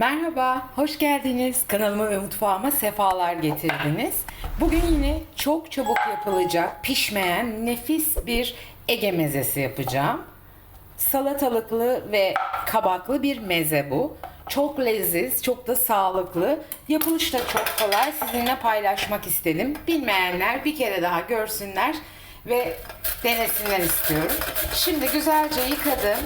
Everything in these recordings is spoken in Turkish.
Merhaba, hoş geldiniz. Kanalıma ve mutfağıma sefalar getirdiniz. Bugün yine çok çabuk yapılacak, pişmeyen nefis bir Ege mezesi yapacağım. Salatalıklı ve kabaklı bir meze bu. Çok leziz, çok da sağlıklı. Yapılışı da çok kolay. Sizinle paylaşmak istedim. Bilmeyenler bir kere daha görsünler ve denesinler istiyorum. Şimdi güzelce yıkadım.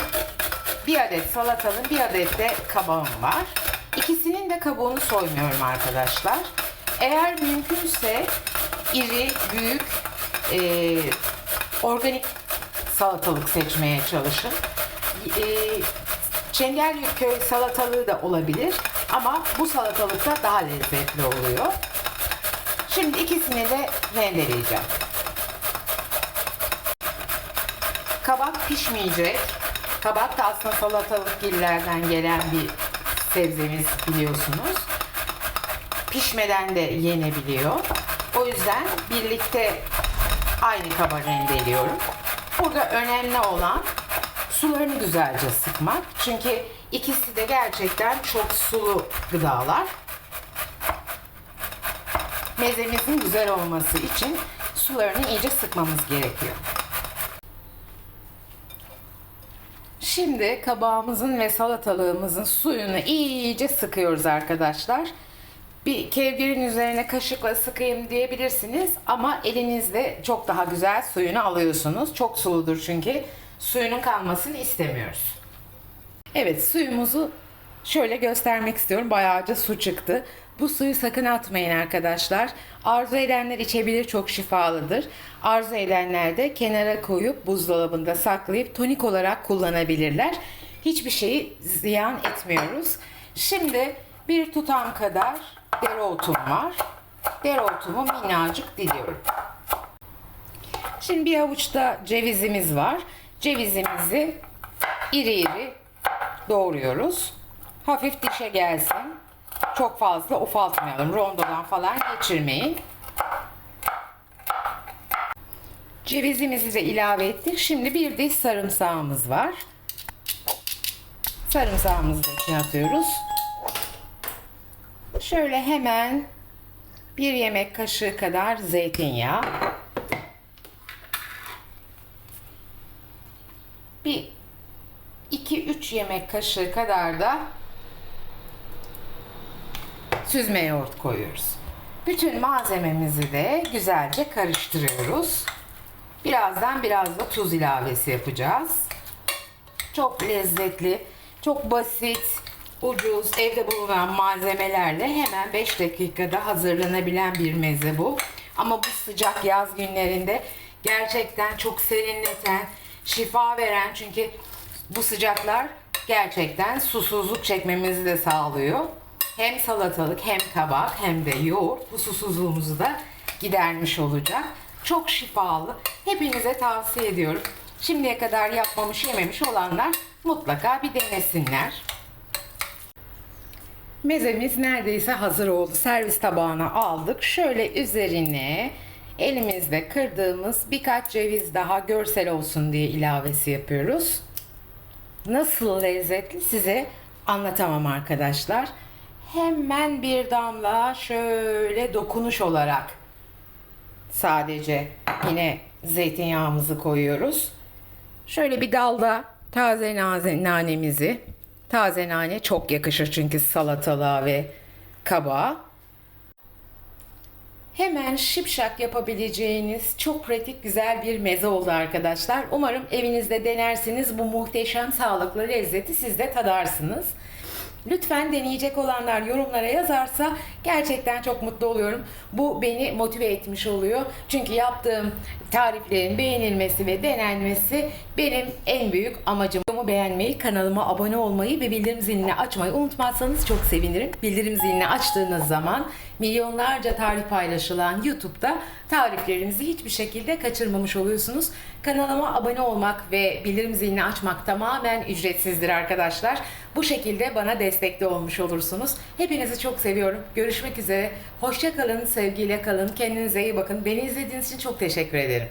Bir adet salatalığım, bir adet de kabağım var. İkisinin de kabuğunu soymuyorum arkadaşlar. Eğer mümkünse iri, büyük, e, organik salatalık seçmeye çalışın. E, Çengelköy salatalığı da olabilir ama bu salatalık da daha lezzetli oluyor. Şimdi ikisini de rendeleyeceğim. Kabak pişmeyecek. Kabak da aslında salatalık gillerden gelen bir sebzemiz biliyorsunuz. Pişmeden de yenebiliyor. O yüzden birlikte aynı kaba rendeliyorum. Burada önemli olan sularını güzelce sıkmak. Çünkü ikisi de gerçekten çok sulu gıdalar. Mezemizin güzel olması için sularını iyice sıkmamız gerekiyor. Şimdi kabağımızın ve salatalığımızın suyunu iyice sıkıyoruz arkadaşlar. Bir kevgirin üzerine kaşıkla sıkayım diyebilirsiniz ama elinizle çok daha güzel suyunu alıyorsunuz. Çok suludur çünkü suyunun kalmasını istemiyoruz. Evet suyumuzu şöyle göstermek istiyorum. Bayağıca su çıktı. Bu suyu sakın atmayın arkadaşlar. Arzu edenler içebilir çok şifalıdır. Arzu edenler de kenara koyup buzdolabında saklayıp tonik olarak kullanabilirler. Hiçbir şeyi ziyan etmiyoruz. Şimdi bir tutam kadar dereotum var. Dereotumu minnacık diliyorum. Şimdi bir avuçta cevizimiz var. Cevizimizi iri iri doğruyoruz. Hafif dişe gelsin. Çok fazla ufaltmayalım. Rondodan falan geçirmeyin. Cevizimizi de ilave ettik. Şimdi bir diş sarımsağımız var. Sarımsağımızı da içine atıyoruz. Şöyle hemen bir yemek kaşığı kadar zeytinyağı. Bir 2-3 yemek kaşığı kadar da süzme yoğurt koyuyoruz. Bütün malzememizi de güzelce karıştırıyoruz. Birazdan biraz da tuz ilavesi yapacağız. Çok lezzetli, çok basit, ucuz, evde bulunan malzemelerle hemen 5 dakikada hazırlanabilen bir meze bu. Ama bu sıcak yaz günlerinde gerçekten çok serinleten, şifa veren çünkü bu sıcaklar gerçekten susuzluk çekmemizi de sağlıyor. Hem salatalık hem kabak hem de yoğurt bu susuzluğumuzu da gidermiş olacak. Çok şifalı. Hepinize tavsiye ediyorum. Şimdiye kadar yapmamış yememiş olanlar mutlaka bir denesinler. Mezemiz neredeyse hazır oldu. Servis tabağına aldık. Şöyle üzerine elimizde kırdığımız birkaç ceviz daha görsel olsun diye ilavesi yapıyoruz. Nasıl lezzetli size anlatamam arkadaşlar. Hemen bir damla şöyle dokunuş olarak sadece yine zeytinyağımızı koyuyoruz. Şöyle bir dalda taze nanemizi Taze nane çok yakışır çünkü salatalığa ve kabağa. Hemen şipşak yapabileceğiniz çok pratik güzel bir meze oldu arkadaşlar. Umarım evinizde denersiniz. Bu muhteşem sağlıklı lezzeti siz de tadarsınız. Lütfen deneyecek olanlar yorumlara yazarsa gerçekten çok mutlu oluyorum. Bu beni motive etmiş oluyor. Çünkü yaptığım tariflerin beğenilmesi ve denenmesi benim en büyük amacım. Videomu beğenmeyi, kanalıma abone olmayı ve bildirim zilini açmayı unutmazsanız çok sevinirim. Bildirim zilini açtığınız zaman milyonlarca tarif paylaşılan YouTube'da tariflerimizi hiçbir şekilde kaçırmamış oluyorsunuz. Kanalıma abone olmak ve bildirim zilini açmak tamamen ücretsizdir arkadaşlar. Bu şekilde bana destekli olmuş olursunuz. Hepinizi çok seviyorum. Görüşmek üzere. Hoşça kalın, sevgiyle kalın. Kendinize iyi bakın. Beni izlediğiniz için çok teşekkür ederim.